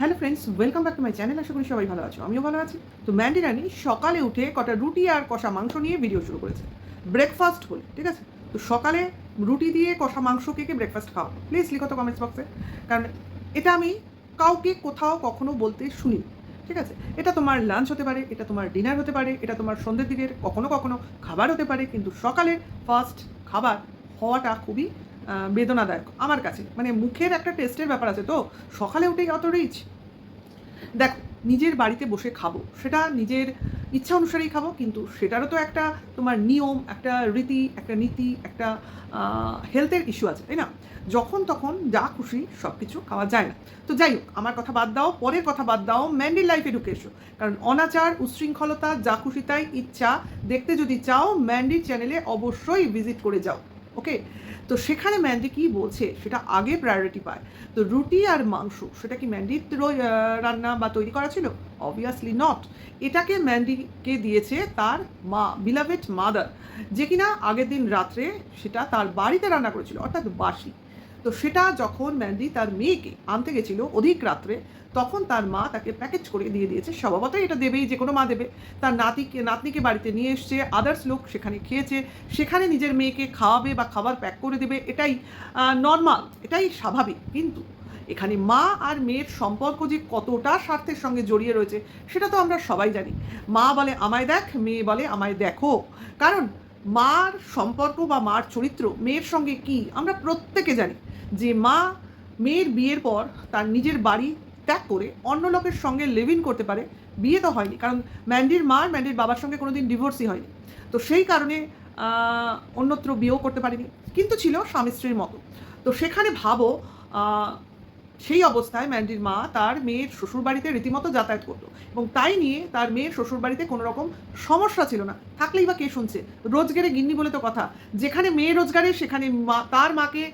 Hello friends welcome back to my channel আশা করি সবাই ভালো আছো। আমিও ভালো আছি। তো ম্যান্ডি রানি সকালে উঠে কটা রুটি আর কষা মাংস নিয়ে ভিডিও শুরু করেছে। ব্রেকফাস্ট বলে ঠিক আছে? তো সকালে রুটি দিয়ে কষা মাংস কে কে ব্রেকফাস্ট খাও প্লিজ লিখো তো কমেন্টস বক্সে কারণ এটা আমি কাউকে কোথাও কখনো বলতে শুনি। ঠিক আছে? এটা তোমার লাঞ্চ হতে পারে, এটা তোমার ডিনার হতে পারে, এটা তোমার সন্ধ্যের দিকের কখনো কখনো খাবার হতে পারে, কিন্তু সকালের ফার্স্ট খাবার হওয়াটা খুবই বেদনাদায়ক আমার কাছে। মানে মুখের একটা টেস্টের ব্যাপার আছে তো। সকালে উঠেই অত রিচ দেখো, নিজের বাড়িতে বসে খাব। সেটা নিজের ইচ্ছা অনুসারেই খাব, কিন্তু সেটারও তো একটা তোমার নিয়ম, একটা রীতি, একটা নীতি, একটা হেলথের ইস্যু আছে, তাই না? যখন তখন যা খুশি সব কিছু খাওয়া যায় না। তো যাই হোক, আমার কথা বাদ দাও, পরের কথা বাদ দাও ম্যান্ডির লাইফে ঢুকে এসো কারণ অনাচার উচ্ছৃঙ্খলতা যা খুশি তাই ইচ্ছা, দেখতে যদি চাও ম্যান্ডির চ্যানেলে অবশ্যই ভিজিট করে যাও। ওকে তো সেখানে ম্যান্ডি কি বলছে? সেটা আগে প্রায়োরিটি পায়। তো রুটি আর মাংস, সেটা কি ম্যান্ডির রান্না বা তৈরি করা ছিল? অবভিয়াসলি নট এটাকে ম্যান্ডিকে দিয়েছে তার মা বিলাভেট মাদার যে কিনা আগের দিন রাত্রে সেটা তার বাড়িতে রান্না করেছিল, অর্থাৎ বাসি। তো সেটা যখন ম্যান্ডি তার মেয়েকে আনতে গেছিল অধিক রাত্রে তখন তার মা তাকে প্যাকেজ করে দিয়ে দিয়েছে। স্বভাবতই এটা দেবেই, যে কোনো মা দেবে। তার নাতিকে, নাতনিকে বাড়িতে নিয়ে এসছে আদার্স লোক সেখানে খেয়েছে। সেখানে নিজের মেয়েকে খাওয়াবে বা খাবার প্যাক করে দেবে, এটাই নর্মাল এটাই স্বাভাবিক। কিন্তু এখানে মা আর মেয়ের সম্পর্ক যে কতটা স্বার্থের সঙ্গে জড়িয়ে রয়েছে, সেটা তো আমরা সবাই জানি। মা বলে, আমায় দেখ। মেয়ে বলে, আমায় দেখো। কারণ মার সম্পর্ক বা মার চরিত্র, মেয়ের সঙ্গে কি, আমরা প্রত্যেকে জানি। যে মা, মেয়ের বিয়ের পর তার নিজের বাড়ি ত্যাগ করে অন্য লোকের সঙ্গে লিভ ইন করতে পারে, বিয়ে তো হয়নি। কারণ ম্যান্ডির মা আর ম্যান্ডির বাবার সঙ্গে কোনোদিন ডিভোর্সই হয়নি। তো সেই কারণে অন্যত্র বিয়েও করতে পারেনি। কিন্তু ছিল স্বামী স্ত্রীর মতো। তো সেখানে ভাবো সেই অবস্থায় ম্যান্ডির মা তার মেয়ের শ্বশুরবাড়িতে রীতিমতো যাতায়াত করতো। এবং তাই নিয়ে তার মেয়ের শ্বশুরবাড়িতে কোনো রকম সমস্যা ছিল না। থাকলেই বা কে শুনছে? রোজগারে গিন্নি বলে তো কথা। যেখানে মেয়ে রোজগারে, সেখানে মা, তার মাকে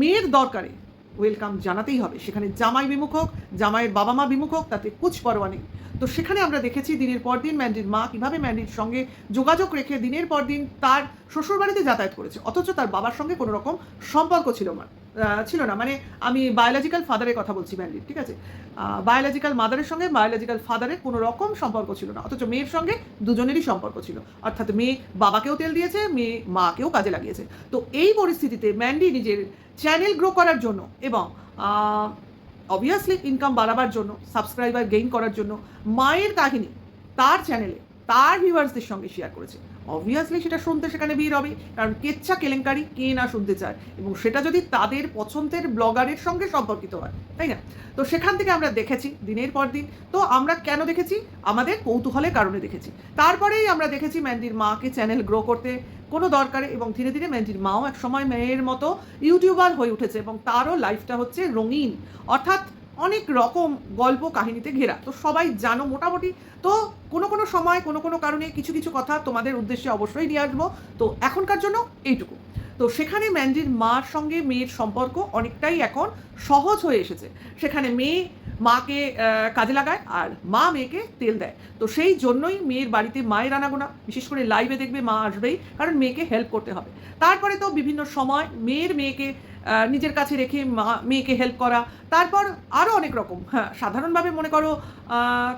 মেয়ের দরকারে। ওয়েলকাম জানাতেই হবে। সেখানে জামাই বিমুখ হোক, জামাইয়ের বাবা মা বিমুখ হোক, তাতে কুচ পরোয়া নেই। তো সেখানে আমরা দেখেছি দিনের পর দিন ম্যান্ডির মা কীভাবে ম্যান্ডির সঙ্গে যোগাযোগ রেখে দিনের পর দিন তার শ্বশুরবাড়িতে যাতায়াত করেছে, অথচ তার বাবার সঙ্গে কোনো রকম সম্পর্ক ছিল না। ছিল না। মানে আমি বায়োলজিক্যাল ফাদারের কথা বলছি ম্যান্ডির ঠিক আছে? বায়োলজিক্যাল মাদারের সঙ্গে বায়োলজিক্যাল ফাদারের কোনো রকম সম্পর্ক ছিল না। অথচ মেয়ের সঙ্গে দুজনেরই সম্পর্ক ছিল। অর্থাৎ মেয়ে বাবাকেও তেল দিয়েছে, মেয়ে মাকেও কাজে লাগিয়েছে। তো এই পরিস্থিতিতে ম্যান্ডি নিজের চ্যানেল গ্রো করার জন্য এবং অবভিয়াসলি ইনকাম বাড়াবার জন্য সাবস্ক্রাইবার গেইন করার জন্য মায়ের কাহিনী তার চ্যানেলে তার ভিউয়ার্সদের সঙ্গে শেয়ার করেছে। অবভিয়াসলি সেটা শুনতে সেখানে ভিড় হবে, কারণ কেচ্ছা কেলেঙ্কারি কে না শুনতে চায়? এবং সেটা যদি তাদের পছন্দের ব্লগারের সঙ্গে সম্পর্কিত হয়, তাই না? তো সেখান থেকে আমরা দেখেছি দিনের পর দিন। তো আমরা কেন দেখেছি? আমাদের কৌতূহলের কারণে দেখেছি। তারপরেই আমরা দেখেছি ম্যান্ডির মাকে চ্যানেল গ্রো করতে কোনো দরকারে এবং ধীরে ধীরে ম্যান্ডির মাও এক সময় মেয়ের মতো ইউটিউবার হয়ে উঠেছে এবং তারও লাইফটা হচ্ছে রঙিন। অর্থাৎ অনেক রকম গল্প কাহিনীতে ঘেরা। তো সবাই জানো মোটামুটি। তো কোনো কোনো সময়, কোনো কোনো কারণে কিছু কিছু কথা তোমাদের উদ্দেশ্যে অবশ্যই নিয়ে আসব। তো এখনকার জন্য এইটুকু। তো সেখানে ম্যান্ডির মার সঙ্গে মেয়ের সম্পর্ক অনেকটাই এখন সহজ হয়ে এসেছে। সেখানে মেয়ে মাকে কাজে লাগায় আর মা মেয়েকে তেল দেয়। তো সেই জন্যই মেয়ের বাড়িতে মায়ের আনাগোনা। বিশেষ করে লাইভে দেখবে মা আসবেই, কারণ মেয়েকে হেল্প করতে হবে। তারপরে তো বিভিন্ন সময় মেয়ের মেয়েকে নিজের কাছে রেখে মা, মেয়েকে হেল্প করা। তারপর আরও অনেক রকম। হ্যাঁ সাধারণভাবে মনে করো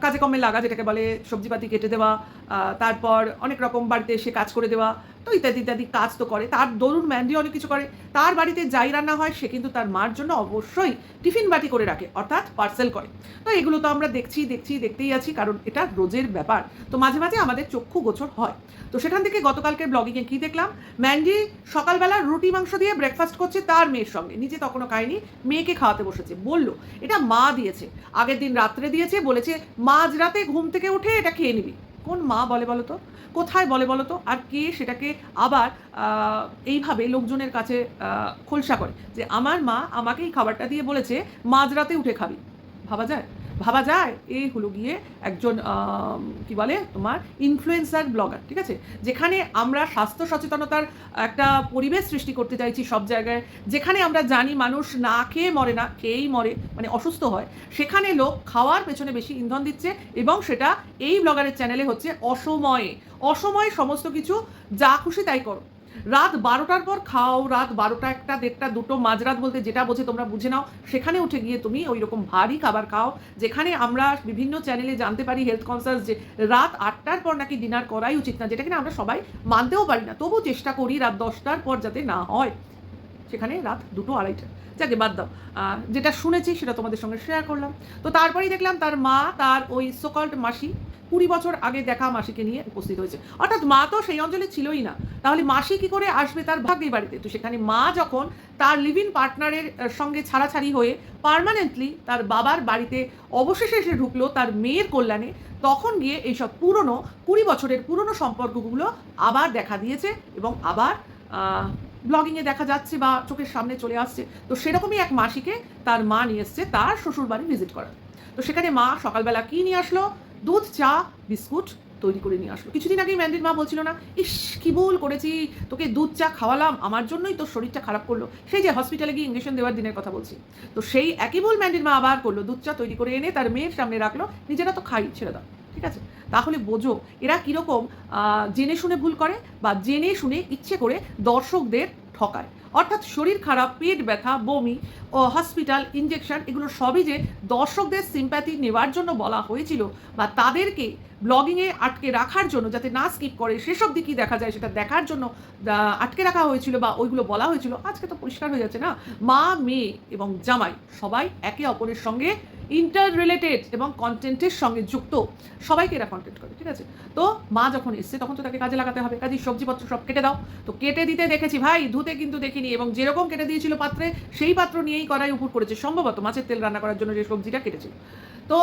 কাজে কমে লাগা যেটাকে বলে সবজিপাতি কেটে দেওয়া তারপর অনেক রকম বাড়িতে এসে কাজ করে দেওয়া, তো ইত্যাদি ইত্যাদি কাজ তো করে। তার দরুন ম্যান্ডি অনেক কিছু করে। তার বাড়িতে যাই রান্না হয়, সে কিন্তু তার মার জন্য অবশ্যই টিফিন বাটি করে রাখে, অর্থাৎ পার্সেল করে। তো এগুলো তো আমরা দেখছি দেখছি, দেখতেই আছি, কারণ এটা রোজের ব্যাপার। তো মাঝে মাঝে আমাদের চক্ষু গোচর হয়। তো সেখান থেকে গতকালকে ব্লগিংয়ে কী দেখলাম? ম্যান্ডি সকালবেলা রুটি মাংস দিয়ে ব্রেকফাস্ট করছে, তার মেয়ের সঙ্গে। নিজে তখনও খায়নি, মেয়েকে খাওয়াতে বসেছে। বলল, এটা মা দিয়েছে। আগের দিন রাত্রে দিয়েছে, বলেছে মাঝরাতে ঘুম থেকে উঠে এটা খেয়ে নিবি। কোন মা বলে বলো তো? কোথায় বলে বলো তো? আর কে সেটাকে আবার এইভাবে লোকজনের কাছে খোলসা করে যে, আমার মা আমাকেই খাবারটা দিয়ে বলেছে মাঝরাতে উঠে খাবি। ভাবা যায়? ভাবা যায়? এই হলো গিয়ে একজন কি বলে তোমার ইনফ্লুয়েন্সার ব্লগার ঠিক আছে? যেখানে আমরা স্বাস্থ্য সচেতনতার একটা পরিবেশ সৃষ্টি করতে চাইছি সব জায়গায়। যেখানে আমরা জানি মানুষ না খেয়ে মরে না, খেয়েই মরে মানে অসুস্থ হয়। সেখানে লোক খাওয়ার পেছনে বেশি ইন্ধন দিচ্ছে এবং সেটা এই ব্লগারের চ্যানেলে হচ্ছে অসময়ে। অসময়ে সমস্ত কিছু যা খুশি তাই করো। রাত বারোটার পর খাও, রাত বারোটা একটা, দেড়টা, দুটো, মাঝরাত বলতে যেটা বোঝে তোমরা বুঝে নাও। সেখানে উঠে গিয়ে তুমি ওই রকম ভারী খাবার খাও, যেখানে আমরা বিভিন্ন চ্যানেলে জানতে পারি হেলথ কনসার্স যে রাত আটটার পর নাকি ডিনার করাই উচিত না যেটা কিনা আমরা সবাই মানতেও পারি না। তবু চেষ্টা করি রাত দশটার পর যাতে না হয়। সেখানে রাত দুটো আড়াইটা। যাকে বাদ দাও। যেটা শুনেছি সেটা তোমাদের সঙ্গে শেয়ার করলাম। তো তারপরেই দেখলাম তার মা, তার ওই সোকল্ড মাসি কুড়ি বছর আগে দেখা মাসিকে নিয়ে উপস্থিত হয়েছে। অর্থাৎ মা তো সেই অঞ্চলে ছিলই না। তাহলে মাসি কি করে আসবে তার ভাগ্যের বাড়িতে? তো সেখানে মা যখন তার লিভিং পার্টনারের সঙ্গে ছাড়াছাড়ি হয়ে পার্মানেন্টলি তার বাবার বাড়িতে অবশেষে এসে ঢুকলো তার মেয়ের কল্যাণে, তখন গিয়ে এইসব পুরনো, কুড়ি বছরের পুরনো সম্পর্কগুলো আবার দেখা দিয়েছে এবং আবার ব্লগিংয়ে দেখা যাচ্ছে বা চোখের সামনে চলে আসছে, তো সেরকমই এক মাসিকে তার মা নিয়ে এসছে তার শ্বশুরবাড়ি ভিজিট করার। তো সেখানে মা সকালবেলা কি নিয়ে আসলো? দুধ, চা, বিস্কুট তৈরি করে নিয়ে আসলো। কিছুদিন আগেই ম্যান্ডির মা বলছিল না, ইস, কি ভুল করেছি, তোকে দুধ, চা খাওয়ালাম, আমার জন্যই তোর শরীরটা খারাপ করল। সেই যে হসপিটালে গিয়ে ইঞ্জেকশন দেওয়ার দিনের কথা বলছি। তো সেই একই ভুল ম্যান্ডির মা আবার করল, দুধ, চা তৈরি করে এনে তার মেয়ের সামনে রাখল, নিজেরা তো খাই, ছেড়ে দাও। ঠিক আছে? তাহলে বোঝো, এরা কীরকম জেনে শুনে ভুল করে বা জেনে শুনে ইচ্ছে করে দর্শকদের ঠকায়। অর্থাৎ শরীর খারাপ, পেট ব্যথা, বমি, ও হসপিটাল ইঞ্জেকশন এগুলো সবই যে দর্শকদের সিম্প্যাথি নেওয়ার জন্য বলা হয়েছিল বা তাদেরকে ব্লগিংয়ে আটকে রাখার জন্য, যাতে না স্কিপ করে, সেসব দিকই দেখা যায়, সেটা দেখার জন্য আটকে রাখা হয়েছিল বা ওইগুলো বলা হয়েছিল। আজকে তো পরিষ্কার হয়ে যাচ্ছে না। মা, মেয়ে এবং জামাই সবাই একে অপরের সঙ্গে ইন্টার রিলেটেড এবং কন্টেন্টের সঙ্গে যুক্ত সবাইকে এরা কন্টেন্ট করে, ঠিক আছে? তো মা যখন এসছে, তখন তো তাকে কাজে লাগাতে হবে। কাজে সবজিপত্র সব কেটে দাও। তো কেটে দিতে দেখেছি, ভাই, ধুতে কিন্তু দেখিনি এবং যেরকম কেটে দিয়েছিল পাত্রে, সেই পাত্র নিয়েই কড়াই উপর করেছে। সম্ভবত মাছের তেল রান্না করার জন্য যে সবজিটা কেটেছিল। তো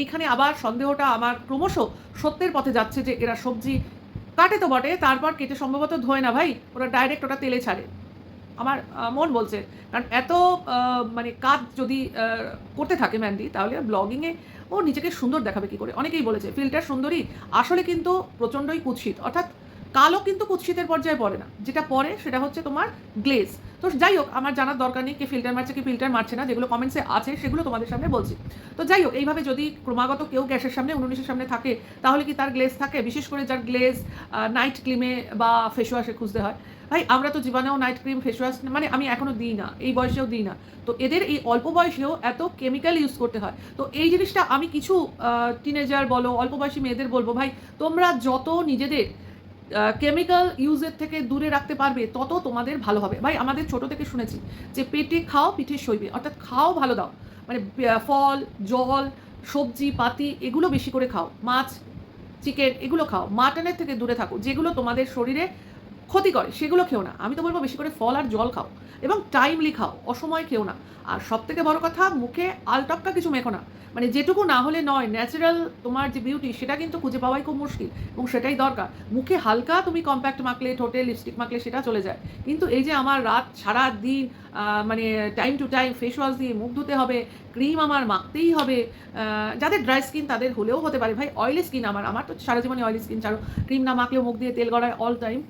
এইখানে আবার সন্দেহটা আমার ক্রমশ সত্যের পথে যাচ্ছে যে এরা সবজি কাটে তো বটে, তারপর কেটে সম্ভবত ধোয় না, ভাই। ওরা ডাইরেক্ট ওটা তেলে ছাড়ে। আমার মন বলছে। কারণ এত মানে কাজ যদি করতে থাকে ম্যান্ডি, তাহলে ব্লগিংয়ে ও নিজেকে সুন্দর দেখাবে কি করে? অনেকেই বলেছে, ফিল্টার সুন্দরী, আসলে কিন্তু প্রচণ্ডই কুৎসিত। অর্থাৎ কালো কিন্তু কুৎসিতের পর্যায়ে পড়ে না। যেটা পড়ে সেটা হচ্ছে তোমার গ্লেজ তো যাই হোক, আমার জানার দরকার নেই কে ফিল্টার মারছে, কি ফিল্টার মারছে না। যেগুলো কমেন্টসে আছে, সেগুলো তোমাদের সামনে বলছি। তো যাই হোক, এইভাবে যদি ক্রমাগত কেউ গ্যাসের সামনে উনুনিশের সামনে থাকে, তাহলে কি তার গ্লেজ থাকে? বিশেষ করে যার গ্লেজ নাইট ক্রিমে বা ফেস ওয়াশে খুঁজতে হয়। ভাই, আমরা তো জীবনেও নাইট ক্রিম ফেস ওয়াশ মানে আমি এখনও দিই না, এই বয়সেও দিই না। তো এদের এই অল্প বয়সেও এত কেমিক্যাল ইউজ করতে হয়। তো এই জিনিসটা আমি কিছু টিনেজার বলো, অল্প বয়সী মেয়েদের বলব, ভাই, তোমরা যত নিজেদের কেমিক্যাল ইউজের থেকে দূরে রাখতে পারবে, তত তোমাদের ভালো হবে। ভাই, আমাদের ছোট থেকে শুনেছি যে পেটে খাও, পিঠে সইবে অর্থাৎ খাও ভালো দাও। মানে ফল, জল, সবজি, পাতি, এগুলো বেশি করে খাও। মাছ চিকেন এগুলো খাও। মাটনের থেকে দূরে থাকো, যেগুলো তোমাদের শরীরে ক্ষতি করে, সেগুলো খেও না। আমি তো বলব বেশি করে ফল আর জল খাও। এবং টাইমলি খাও, অসময় খেও না। আর সব থেকে বড় কথা, মুখে আলটপকা কিছু মেখো না। মানে যেটুকু না হলে নয় ন্যাচারাল তোমার যে বিউটি সেটা কিন্তু খুঁজে পাওয়াই খুব মুশকিল এবং সেটাই দরকার। মুখে হালকা তুমি কম্প্যাক্ট মাখলে, ঠোঁটে লিপস্টিক মাখলে সেটা চলে যায়। কিন্তু এই যে আমার রাত সারা দিন মানে time to time face wash দিয়ে মুখ ধুতে হবে ক্রিম আমার মাখতেই হবে যাদের ড্রাই স্কিন তাদের হলেও হতে পারে। ভাই অয়েলি স্কিন আমার আমার তো সারা জীবনে অয়েলি স্কিন ছাড়ো ক্রিম না মাখলেও মুখ দিয়ে তেল গড়ায় অল টাইম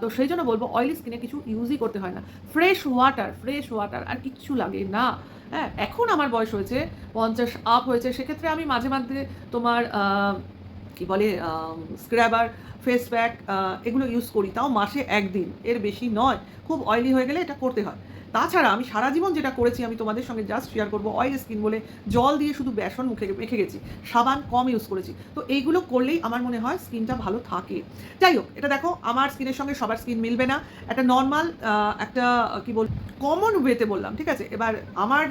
তো সেই জন্য বলব অয়েলি স্কিনে কিছু ইউজই করতে হয় না। ফ্রেশ ওয়াটার ফ্রেশ ওয়াটার আর কিচ্ছু লাগে না হ্যাঁ এখন আমার বয়স হয়েছে, পঞ্চাশ আপ হয়েছে, সেক্ষেত্রে আমি মাঝে মাঝে তোমার কি বলে স্ক্র্যাবার ফেস প্যাক এগুলো ইউজ করি। তাও মাসে একদিন, এর বেশি নয়। খুব অয়েলি হয়ে গেলে এটা করতে হয়। তাছাড়া আমি সারা জীবন যেটা করেছি, আমি তোমাদের সঙ্গে জাস্ট শেয়ার করব অয়েল স্কিন বলে জল দিয়ে শুধু বেসন মুখে মেখে গেছি, সাবান কম ইউজ করেছি। তো এইগুলো করলেই আমার মনে হয় স্কিনটা ভালো থাকে। যাই হোক, এটা দেখো, আমার স্কিনের সঙ্গে সবার স্কিন মিলবে না। একটা নর্মাল একটা, কি বল কমন ওয়েতে বললাম, ঠিক আছে? এবার আমার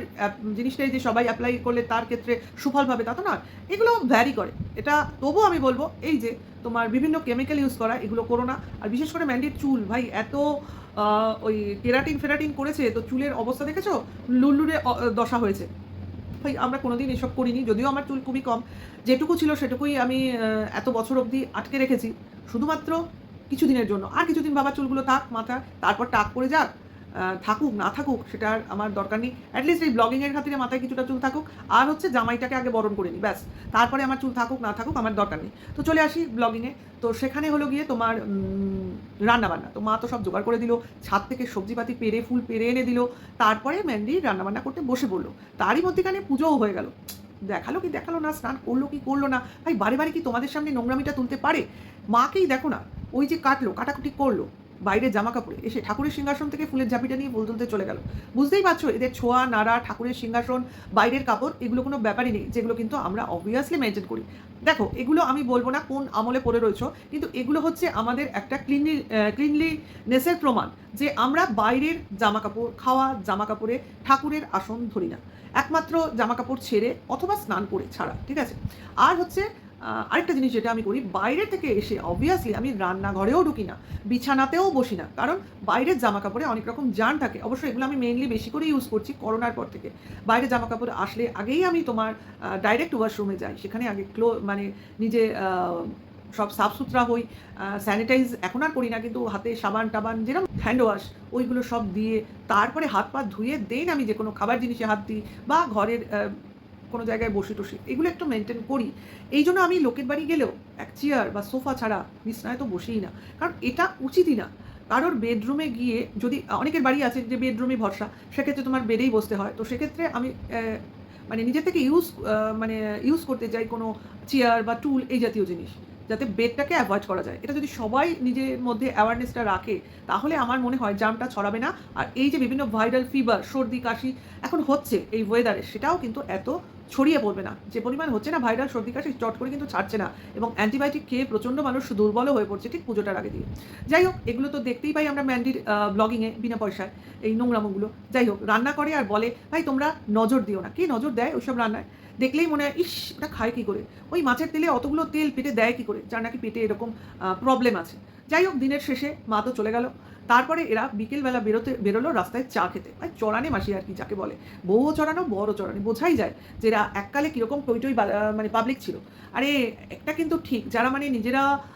জিনিসটাই যে সবাই অ্যাপ্লাই করলে তার ক্ষেত্রে সুফল পাবে তা তো না এগুলো ভ্যারি করে। এটা তবুও আমি বলব, এই যে তোমার বিভিন্ন কেমিক্যাল ইউজ করা, এগুলো করো না। আর বিশেষ করে ম্যান্ডির চুল, ভাই, এত ওই কেরাটিন ফেরাটিন করেছে, তো চুলের অবস্থা দেখেছ? লুল্লুরে, অ- দশা হয়েছে। ভাই, আমরা কোনোদিন এসব করিনি, যদিও আমার চুল খুবই কম। যেটুকু ছিল সেটুকুই আমি এত বছর অবধি আটকে রেখেছি। শুধুমাত্র কিছুদিনের জন্য। আর কিছুদিন বাবা চুলগুলো থাক, মাথা, তারপর টাক পড়ে যাক থাকুক না থাকুক, সেটা আমার দরকার নেই। অ্যাটলিস্ট এই ব্লগিংয়ের খাতিরে মাথায় কিছুটা চুল থাকুক। আর হচ্ছে জামাইটাকে আগে বরণ করে নিই ব্যাস। তারপরে আমার চুল থাকুক, না থাকুক, আমার দরকার নেই। তো চলে আসি ব্লগিংয়ে তো সেখানে হলো গিয়ে তোমার রান্নাবান্না। তো মা তো সব জোগাড় করে দিল, ছাদ থেকে সবজিপাতি পেরে, ফুল পেরে এনে দিল। তারপরে ম্যান্ডি রান্নাবান্না করতে বসে পড়ল। তারই মধ্যেখানে পুজোও হয়ে গেল। দেখাল কি দেখাল না, স্নান করল কি করল না? ভাই, বারে বারে কি তোমাদের সামনে নোংরামিটা তুলতে পারে? মাকেই দেখো না। ওই যে কাটলো, কাটাকুটি করল। বাইরে জামা কাপড়ে এসে ঠাকুরের সিংহাসন থেকে ফুলের ঝাঁপিটা নিয়ে ফুল তুলতে চলে গেল। বুঝতেই পারছ, এদের ছোঁয়া, নাড়া, ঠাকুরের সিংহাসন, বাইরের কাপড়, এগুলো কোনো ব্যাপারই নেই, যেগুলো কিন্তু আমরা অবভিয়াসলি মেনটেন করি। দেখো, এগুলো আমি বলব না কোন আমলে পড়ে রয়েছো, কিন্তু এগুলো হচ্ছে আমাদের একটা ক্লিনলি ক্লিনলিনেসের প্রমাণ যে আমরা বাইরের জামা কাপড় খাওয়া জামা কাপড়ে ঠাকুরের আসন ধরি না। একমাত্র জামা কাপড় ছেড়ে অথবা স্নান করে ছাড়া, ঠিক আছে? আর হচ্ছে আরেকটা জিনিস যেটা আমি করি, বাইরে থেকে এসে অবভিয়াসলি আমি রান্নাঘরেও ঢুকি না, বিছানাতেও বসি না। কারণ বাইরের জামা কাপড়ে অনেক রকম জার্ন থাকে। অবশ্যই এগুলো আমি মেইনলি বেশি করে ইউজ করছি করোনার পর থেকে। বাইরে জামা কাপড় আসলে আগেই আমি তোমার ডাইরেক্ট ওয়াশরুমে যাই। সেখানে আগে ক্লো মানে নিজে সব সাফ সুতরা হই স্যানিটাইজ এখন আর করি না। কিন্তু হাতে সাবান টাবান যেরকম হ্যান্ড ওয়াশ ওইগুলো সব দিয়ে তারপরে হাত পা ধুয়ে দেন আমি যে কোনো খাবার জিনিসে হাত দিই বা ঘরের কোনো জায়গায় বসে টসে, এগুলো একটু মেনটেন করি। এই জন্য আমি লোকের বাড়ি গেলেও এক চেয়ার বা সোফা ছাড়া বিছনায় তো বসেই না। কারণ এটা উচিতই না। কারোর বেডরুমে গিয়ে যদি, অনেকের বাড়ি আছে যে বেডরুমে ভরসা, সেক্ষেত্রে তোমার বেডেই বসতে হয়। তো সেক্ষেত্রে আমি মানে নিজে থেকে ইউজ মানে ইউজ করতে চাই কোনো চেয়ার বা টুল এই জাতীয় জিনিস, যাতে বেডটাকে অ্যাভয়েড করা যায়। এটা যদি সবাই নিজের মধ্যে অ্যাওয়ারনেসটা রাখে, তাহলে আমার মনে হয় জামটা ছড়াবে না। আর এই যে বিভিন্ন ভাইরাল ফিভার সর্দি, কাশি এখন হচ্ছে এই ওয়েদারে সেটাও কিন্তু এত ছড়িয়ে পড়বে না। যে পরিমাণ হচ্ছে না ভাইরাল সর্দি কাশি চট করে কিন্তু ছাড়ছে না এবং অ্যান্টিবায়োটিক খেয়ে প্রচণ্ড মানুষ দুর্বলও হয়ে পড়ছে ঠিক পুজোটার আগে দিয়ে। যাই হোক, এগুলো তো দেখতেই পাই আমরা ম্যান্ডির ব্লগিংয়ে বিনা পয়সায় এই নোংরামোগুলো যাই হোক, রান্না করে আর বলে, ভাই, তোমরা নজর দিও না। কে নজর দেয় ওইসব রান্নায়? দেখলেই মনে হয়, ইস এটা খায় কী করে? ওই মাছের তেলে অতগুলো তেল পেটে দেয় কী করে? যার নাকি পেটে এরকম প্রবলেম আছে। যাই হোক, দিনের শেষে মা তো চলে গেল। তারপরে এরা বিকেলবেলা বেরোতে বেরোলো রাস্তায় চা খেতে। ভাই চড়ানে মাসি আর কি যাকে বলে। বউও চড়ানো বড় চড়ানি। বোঝাই যায় যে এরা এককালে কীরকম টই টই বা- মানে পাবলিক ছিল। আরে একটা কিন্তু ঠিক যারা মানে নিজেরা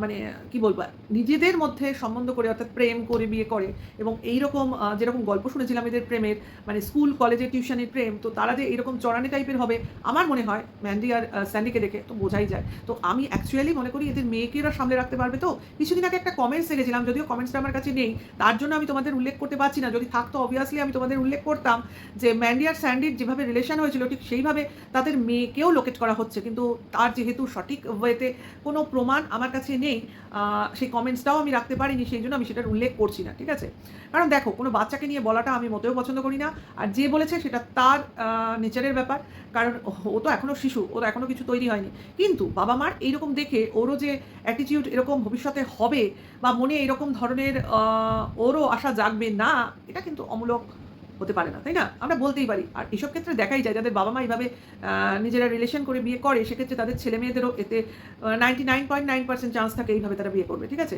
মানে কি বলব নিজেদের মধ্যে সম্বন্ধ করে অর্থাৎ প্রেম করে বিয়ে করে এবং এইরকম আহ, যেরকম গল্প শুনেছিলাম এদের প্রেমের মানে স্কুল কলেজে টিউশনের প্রেম তো তারা যে এরকম চড়ানি টাইপের হবে আমার মনে হয় ম্যান্ডি আর স্যান্ডিকে দেখে তো বোঝাই যায়। তো আমি অ্যাকচুয়ালি মনে করি এদের মেয়েকে এরা সামলে রাখতে পারবে তো। কিছুদিন আগে একটা কমেন্টস দেখেছিলাম যদিও কমেন্টসটা আমার কাছে নেই। তার জন্য আমি তোমাদের উল্লেখ করতে পারছি না। যদি থাকতো অবভিয়াসলি আমি তোমাদের উল্লেখ করতাম যে ম্যান্ডি আর স্যান্ডির যেভাবে রিলেশন হয়েছিল, ঠিক সেইভাবে তাদের মেয়েকেও লোকেট করা হচ্ছে। কিন্তু তার যেহেতু সঠিক ওয়েতে কোনো প্রমাণ আমার কাছে নেই সেই কমেন্টসটাও আমি রাখতে পারিনি, সেই জন্য আমি সেটার উল্লেখ করছি না, ঠিক আছে? কারণ দেখো, কোনো বাচ্চাকে নিয়ে বলাটা আমি মোটেও পছন্দ করি না। আর যে বলেছে সেটা তার নেচারের ব্যাপার। কারণ ও তো এখনও শিশু ওর এখনও কিছু তৈরি হয়নি। কিন্তু বাবা মার এইরকম দেখে, ওরও যে অ্যাটিটিউড এরকম ভবিষ্যতে হবে বা মনে এরকম ধরনের ওরও আশা জাগবে, না, এটা কিন্তু অমূলক হতে পারে না, তাই না? আমরা বলতেই পারি। আর এসব ক্ষেত্রে দেখাই যায়, যাদের বাবা মা এইভাবে নিজেরা রিলেশন করে বিয়ে করে, সেক্ষেত্রে তাদের ছেলে মেয়েদেরও এতে ninety nine point nine percent chance থাকে এইভাবে তারা বিয়ে করবে, ঠিক আছে?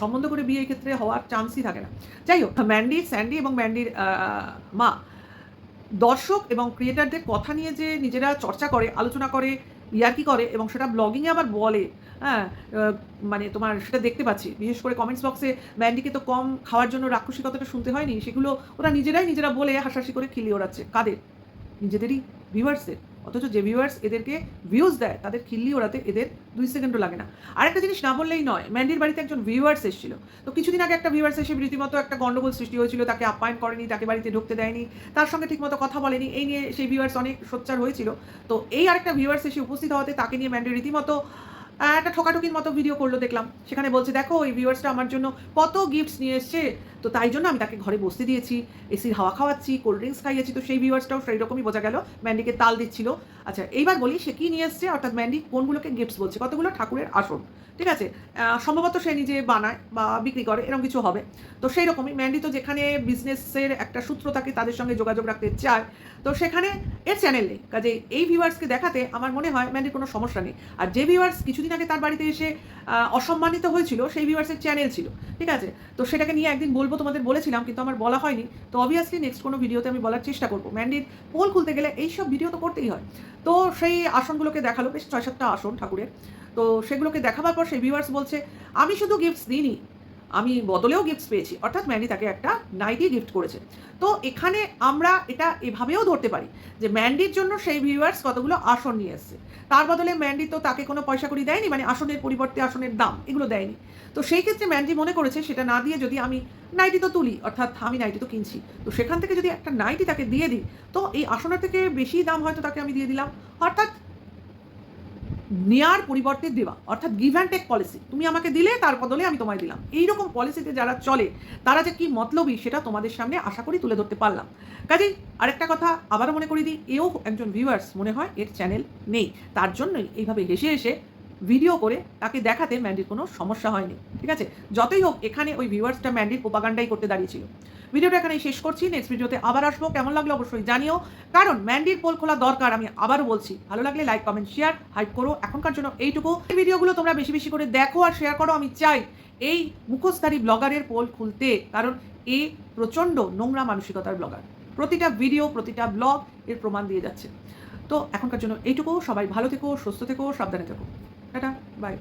সম্বন্ধ করে বিয়ে ক্ষেত্রে হওয়ার চান্সই থাকে না। যাই হোক ম্যান্ডি স্যান্ডি এবং ম্যান্ডির মা, দর্শক এবং ক্রিয়েটারদের কথা নিয়ে যে নিজেরা চর্চা করে, আলোচনা করে, ইয়ার্কি করে এবং সেটা ব্লগিংয়ে আবার বলে হ্যাঁ মানে তোমার সেটা দেখতে পাচ্ছি। বিশেষ করে কমেন্টস বক্সে ম্যান্ডিকে তো কম খাওয়ার জন্য রাক্ষসী কথাটা শুনতে হয়নি। সেগুলো ওরা নিজেরাই নিজেরা বলে হাসাহাসি করে খিলিয়ে ওড়াচ্ছে। কাদের? নিজেদেরই ভিউয়ার্সের অথচ যে ভিউয়ার্স এদেরকে ভিউজ দেয়, তাদের খিল্লি ওড়াতে এদের দুই সেকেন্ডও লাগে না। আরেকটা জিনিস না বললেই নয় ম্যান্ডির বাড়িতে একজন ভিউয়ার্স এসেছিল। তো কিছুদিন আগে একটা ভিউয়ার্স এসে রীতিমতো একটা গন্ডগোল সৃষ্টি হয়েছিল, তাকে আপ্যায়ন করেনি, তাকে বাড়িতে ঢুকতে দেয়নি, তার সঙ্গে ঠিকমতো কথা বলেনি। এই নিয়ে সেই ভিউয়ার্স অনেক সোচ্চার হয়েছিল। তো এই আরেকটা ভিউয়ার্স এসে উপস্থিত হওয়াতে তাকে নিয়ে ম্যান্ডি রীতিমতো একটা ঠোকাঠুকির মতো ভিডিও করল, দেখলাম। সেখানে বলছে, দেখো, ওই ভিউয়ার্সটা আমার জন্য কত গিফটস নিয়ে এসছে। তো তাই জন্য আমি তাকে ঘরে বসতে দিয়েছি এসির হাওয়া খাওয়াচ্ছি কোল্ড ড্রিঙ্কস খাইয়েছি। তো সেই ভিউয়ার্সটাও সেই রকমই বোঝা গেল ম্যান্ডিকে তাল দিচ্ছিল। আচ্ছা এইবার বলি সে কি নিয়ে এসছে? অর্থাৎ ম্যান্ডি কোনগুলোকে গিফটস বলছে? কতগুলো? ঠাকুরের আসন। ঠিক আছে? সম্ভবত সে নিজে বানায় বা বিক্রি করে, এরকম কিছু হবে। তো সেই রকমই ম্যান্ডি তো যেখানে বিজনেসের একটা সূত্র থাকে তাদের সঙ্গে যোগাযোগ রাখতে চায়, তো সেখানে এর চ্যানেল নেই। কাজে এই ভিউয়ার্সকে দেখাতে আমার মনে হয় ম্যান্ডির কোনো সমস্যা নেই। আর যে ভিউয়ার্স কিছুদিন আগে তার বাড়িতে এসে অসম্মানিত হয়েছিল, সেই ভিউয়ার্সের চ্যানেল ছিল। ঠিক আছে? তো সেটাকে নিয়ে একদিন বলব তোমাদের বলেছিলাম, কিন্তু আমার বলা হয়নি। তো অবভিয়াসলি নেক্সট কোনো ভিডিওতে আমি বলার চেষ্টা করব। ম্যান্ডির পোল খুলতে গেলে এইসব ভিডিও তো করতেই হয়। তো সেই আসনগুলোকে দেখাল, বেশ ছয় সাতটা আসন ঠাকুরের। তো সেগুলোকে দেখাবার পর সেই ভিউয়ার্স বলছে, আমি শুধু গিফটস দিইনি আমি বদলেও গিফটস পেয়েছি। অর্থাৎ ম্যান্ডি তাকে একটা নাইটি গিফট করেছে। তো এখানে আমরা এটা এভাবেও ধরতে পারি যে ম্যান্ডির জন্য সেই ভিউয়ার্স কতগুলো আসন নিয়ে এসছে। তার বদলে ম্যান্ডি তো তাকে কোনো পয়সা করি দেয়নি মানে আসনের পরিবর্তে আসনের দাম এগুলো দেয়নি। তো সেই ক্ষেত্রে ম্যান্ডি মনে করেছে সেটা না দিয়ে যদি আমি নাইটি তো তুলি, অর্থাৎ আমি নাইটি তো কিনছি। তো সেখান থেকে যদি একটা নাইটি তাকে দিয়ে দিই, তো এই আসনের থেকে বেশি দাম হয়তো তাকে আমি দিয়ে দিলাম। অর্থাৎ নেয়ার পরিবর্তে দেওয়া, অর্থাৎ গিভ অ্যান্ড টেক পলিসি তুমি আমাকে দিলে, তার বদলে আমি তোমায় দিলাম। এই রকম পলিসিতে যারা চলে, তারা যে কি মতলবই সেটা তোমাদের সামনে আশা করি তুলে ধরতে পারলাম। কাজেই আরেকটা কথা আবারও মনে করি দিই, এও একজন ভিউয়ার্স মনে হয়, এর চ্যানেল নেই। তার জন্যই এইভাবে হেসে হেসে ভিডিও করে তাকে দেখাতে ম্যান্ডির কোনো সমস্যা হয়নি, ঠিক আছে? যতই হোক, এখানে ওই ভিউয়ার্সটা ম্যান্ডির প্রোপাগান্ডাই করতে দাঁড়িয়েছিল। ভিডিওটা এখানে শেষ করছি নেক্সট ভিডিওতে আবার আসব। কেমন লাগল অবশ্যই জানিও। কারণ ম্যান্ডির পোল খোলা দরকার, আমি আবারও বলছি, ভালো লাগলে লাইক কমেন্ট শেয়ার হাইপ করো এখনকার জন্য এইটুকু। এই ভিডিওগুলো তোমরা বেশি বেশি করে দেখো আর শেয়ার করো, আমি চাই এই মুখোশধারী ব্লগারের পোল খুলতে, কারণ এ প্রচণ্ড নোংরা মানসিকতার ব্লগার প্রতিটা ভিডিও প্রতিটা ব্লগ এর প্রমাণ দিয়ে যাচ্ছে। তো এখনকার জন্য এইটুকু। সবাই ভালো থেকো, সুস্থ থেকো, সাবধানে থেকো। Tata bye